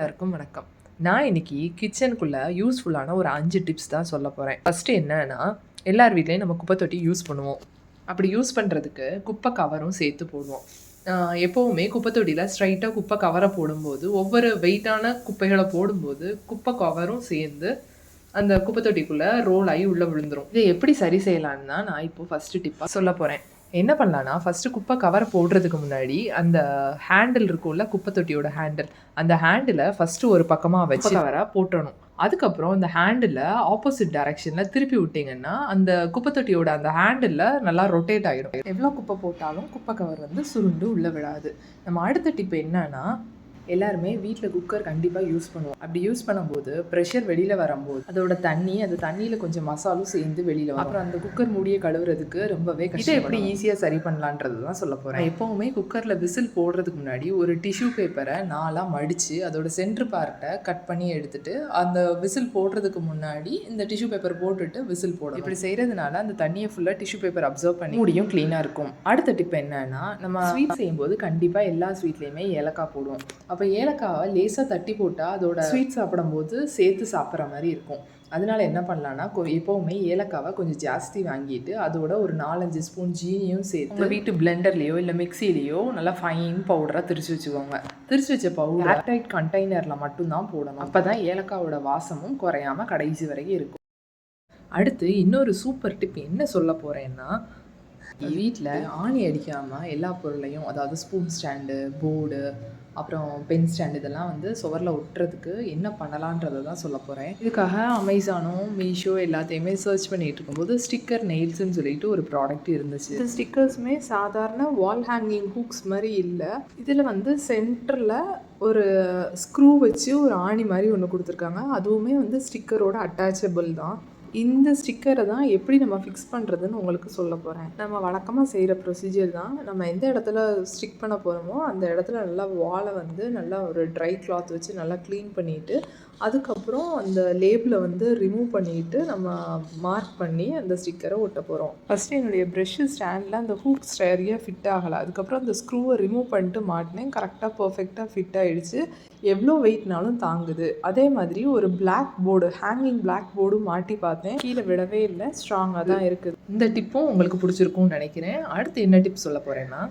எல்லாருக்கும் வணக்கம். நான் இன்னைக்கு கிச்சனுக்குள்ளே யூஸ்ஃபுல்லான ஒரு அஞ்சு டிப்ஸ் தான் சொல்ல போகிறேன் ஃபஸ்ட்டு என்னன்னா எல்லார் வீட்லேயும் நம்ம குப்பை தொட்டி யூஸ் பண்ணுவோம். அப்படி யூஸ் பண்ணுறதுக்கு குப்பை கவரும் சேர்த்து போடுவோம். எப்போவுமே குப்பை தொட்டியில் ஸ்ட்ரைட்டாக குப்பை கவரை போடும்போது ஒவ்வொரு வெயிட்டான குப்பைகளை போடும்போது குப்பை கவரும் சேர்ந்து அந்த குப்பை தொட்டிக்குள்ளே ரோல் ஆகி உள்ளே விழுந்துரும். இதை எப்படி சரி செய்யலான்னு தான் நான் இப்போ ஃபஸ்ட்டு டிப்பாக சொல்ல போகிறேன் என்ன பண்ணலான்னா ஃபஸ்ட்டு குப்பை கவரை போடுறதுக்கு முன்னாடி அந்த ஹேண்டில் இருக்கும்ல குப்பை தொட்டியோட ஹேண்டில் அந்த ஹேண்டிலை ஃபஸ்ட்டு ஒரு பக்கமாக வச்சு கவரை போட்டுறணும் அதுக்கப்புறம் அந்த ஹேண்டில் ஆப்போசிட் டைரக்ஷனில் திருப்பி விட்டிங்கன்னா அந்த குப்பை தொட்டியோட அந்த ஹேண்டில் நல்லா ரொட்டேட் ஆகிடும் எவ்வளோ குப்பை போட்டாலும் குப்பை கவர் வந்து சுருண்டு உள்ளே விடாது நம்ம அடுத்த டிப் என்னன்னா எல்லாருமே வீட்டில் குக்கர் கண்டிப்பாக யூஸ் பண்ணுவோம். அப்படி யூஸ் பண்ணும்போது ப்ரெஷர் வெளியில் வரும்போது அதோட தண்ணி அந்த தண்ணியில் கொஞ்சம் மசாலும் சேர்ந்து வெளியில் வரும். அப்புறம் அந்த குக்கர் மூடியை கழுவுறதுக்கு ரொம்பவே கஷ்டம் எப்படி ஈஸியாக சரி பண்ணலான்றது தான் சொல்ல போகிறேன் எப்போவுமே குக்கரில் விசில் போடுறதுக்கு முன்னாடி ஒரு டிஷ்யூ பேப்பரை நாலாக மடித்து அதோட சென்ட்ரு பார்ட்டை கட் பண்ணி எடுத்துட்டு அந்த விசில் போடுறதுக்கு முன்னாடி இந்த டிஷ்யூ பேப்பர் போட்டுட்டு விசில் போடும் இப்படி செய்கிறதுனால அந்த தண்ணியை ஃபுல்லாக டிஷ்யூ பேப்பர் அப்சர்வ் பண்ணி மூடியும் க்ளீனாக இருக்கும். அடுத்த டிப் என்னன்னா நம்ம ஸ்வீட் செய்யும்போது கண்டிப்பாக எல்லா ஸ்வீட்லேயுமே ஏலக்காய் போடுவோம். அப்போ ஏலக்காவை லேசாக தட்டி போட்டால் அதோட ஸ்வீட் சாப்பிடும்போது சேர்த்து சாப்பிட்ற மாதிரி இருக்கும். அதனால என்ன பண்ணலான்னா எப்போவுமே ஏலக்காவை கொஞ்சம் ஜாஸ்தி வாங்கிட்டு அதோட ஒரு நாலஞ்சு ஸ்பூன் ஜீனியும் சேர்த்து உங்கள் வீட்டு பிளெண்டர்லேயோ இல்லை மிக்சிலேயோ நல்லா ஃபைன் பவுடராக திரிச்சு வச்சுக்கோங்க. திரிச்சு வச்ச பவுடர் ஏர்டைட் கண்டெய்னரில் மட்டும்தான் போடணும். அப்போ தான் ஏலக்காவோட வாசமும் குறையாம கடைசி வரைக்கும் இருக்கும். அடுத்து இன்னொரு சூப்பர் டிப் என்ன சொல்ல போகிறேன்னா வீட்டில் ஆணி அடிக்காமல் எல்லா பொருளையும் அதாவது ஸ்பூன் ஸ்டாண்டு போர்டு அப்புறம் பென் ஸ்டாண்ட் இதெல்லாம் வந்து சுவரில் ஒட்டுறதுக்கு என்ன பண்ணலான்றதை தான் சொல்ல போகிறேன் இதுக்காக அமேசானும் மீஷோ எல்லாத்தையுமே சர்ச் பண்ணிட்டு இருக்கும்போது ஸ்டிக்கர் நெயில்ஸ்னு சொல்லிட்டு ஒரு ப்ராடக்ட் இருந்துச்சு. இந்த ஸ்டிக்கர்ஸுமே சாதாரண வால் ஹேங்கிங் ஹூக்ஸ் மாதிரி இல்லை. இதில் வந்து சென்டரில் ஒரு ஸ்க்ரூ வச்சு ஒரு ஆணி மாதிரி ஒன்று கொடுத்துருக்காங்க. அதுவுமே வந்து ஸ்டிக்கரோட அட்டாச்சபிள் தான். இந்த ஸ்டிக்கரை தான் எப்படி நம்ம ஃபிக்ஸ் பண்ணுறதுன்னு உங்களுக்கு சொல்ல போகிறேன் நம்ம வழக்கமாக செய்கிற ப்ரொசீஜர் தான் நம்ம எந்த இடத்துல ஸ்டிக் பண்ண போகிறோமோ அந்த இடத்துல நல்லா வாலை வந்து நல்லா ஒரு ட்ரை கிளாத் வச்சு நல்லா க்ளீன் பண்ணிவிட்டு அதுக்கப்புறம் அந்த லேபிளை வந்து ரிமூவ் பண்ணிட்டு நம்ம மார்க் பண்ணி அந்த ஸ்டிக்கரை ஒட்ட போகிறோம் ஃபஸ்ட்டு என்னுடைய ப்ரெஷ்ஷு ஸ்டாண்டில் அந்த ஹூக் சரியாக ஃபிட் ஆகலை. அதுக்கப்புறம் அந்த ஸ்க்ரூவை ரிமூவ் பண்ணிட்டு மாட்டினேன். கரெக்டாக பர்ஃபெக்டாக ஃபிட் ஆகிடுச்சு எவ்வளோ வெயிட்னாலும் தாங்குது. அதே மாதிரி ஒரு பிளாக் போர்டு ஹேங்கிங் பிளாக் போர்டும் மாட்டி பார்த்தேன். கீழே விடவே இல்லை. ஸ்ட்ராங்காக தான் இருக்குது. இந்த டிப்பும் உங்களுக்கு பிடிச்சிருக்கும்னு நினைக்கிறேன். அடுத்து என்ன டிப் சொல்ல போகிறேன்னா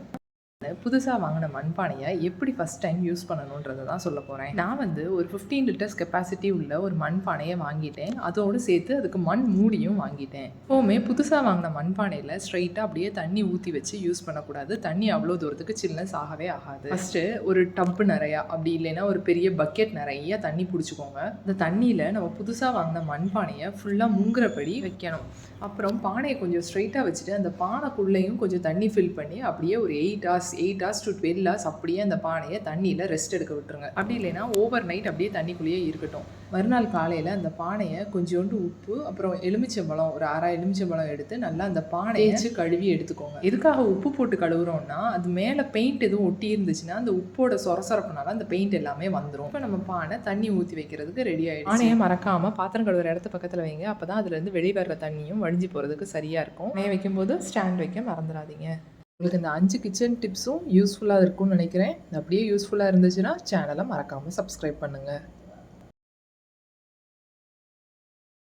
புதுசாக வாங்கின மண்பானையை எப்படி ஃபஸ்ட் டைம் யூஸ் பண்ணணுன்றதை தான் சொல்ல போகிறேன் நான் வந்து ஒரு ஃபிஃப்டீன் லிட்டர்ஸ் கெப்பாசிட்டி உள்ள ஒரு மண்பானையை வாங்கிட்டேன். அதோடு சேர்த்து அதுக்கு மண் மூடியும் வாங்கிட்டேன். எப்போவுமே புதுசாக வாங்கின மண்பானையில் ஸ்ட்ரைட்டாக அப்படியே தண்ணி ஊற்றி வச்சு யூஸ் பண்ணக்கூடாது. தண்ணி அவ்வளோ தூரத்துக்கு சில்னஸ் ஆகவே ஆகாது. ஃபஸ்ட்டு ஒரு டப்பு நிறையா அப்படி இல்லைன்னா ஒரு பெரிய பக்கெட் நிறைய தண்ணி பிடிச்சிக்கோங்க. இந்த தண்ணியில் நம்ம புதுசாக வாங்கின மண்பானையை ஃபுல்லாக முங்குறபடி வைக்கணும். அப்புறம் பானையை கொஞ்சம் ஸ்ட்ரைட்டாக வச்சுட்டு அந்த பானைக்குள்ளேயும் கொஞ்சம் தண்ணி ஃபில் பண்ணி அப்படியே ஒரு eight hours eight hours to twelve hours அப்படியே அந்த பானையை தண்ணியில் ரெஸ்ட் எடுக்க விட்டுருங்க. அப்படி இல்லைன்னா ஓவர் நைட் அப்படியே தண்ணிக்குள்ளேயே இருக்கட்டும். மறுநாள் காலையில் அந்த பானையை கொஞ்சோண்டு உப்பு அப்புறம் எலுமிச்சம்பழம் ஒரு அரை எலுமிச்சம்பழம் எடுத்து நல்லா அந்த பானையை வச்சு கழுவி எடுத்துக்கோங்க. எதுக்காக உப்பு போட்டு கழுவுறோம்னா அது மேலே பெயிண்ட் எதுவும் ஒட்டி இருந்துச்சுன்னா அந்த உப்போட சொரசொரப்புனால அந்த பெயிண்ட் எல்லாமே வந்துடும் இப்போ நம்ம பானை தண்ணி ஊற்றி வைக்கிறதுக்கு ரெடி ஆகிடும் பானையை மறக்காமல் பாத்திரம் கழுவுற இடத்து பக்கத்தில் வைங்க. அப்போ தான் அதுலேருந்து வெளியே வர்ற தண்ணியும் வடிஞ்சு போகிறதுக்கு சரியாக இருக்கும். பானையை வைக்கும்போது ஸ்டாண்ட் வைக்க மறந்துடாதீங்க. உங்களுக்கு இந்த அஞ்சு கிச்சன் டிப்ஸும் யூஸ்ஃபுல்லாக இருக்கும்னு நினைக்கிறேன். அப்படியே யூஸ்ஃபுல்லாக இருந்துச்சுன்னா சேனலை மறக்காமல் சப்ஸ்கிரைப் பண்ணுங்கள்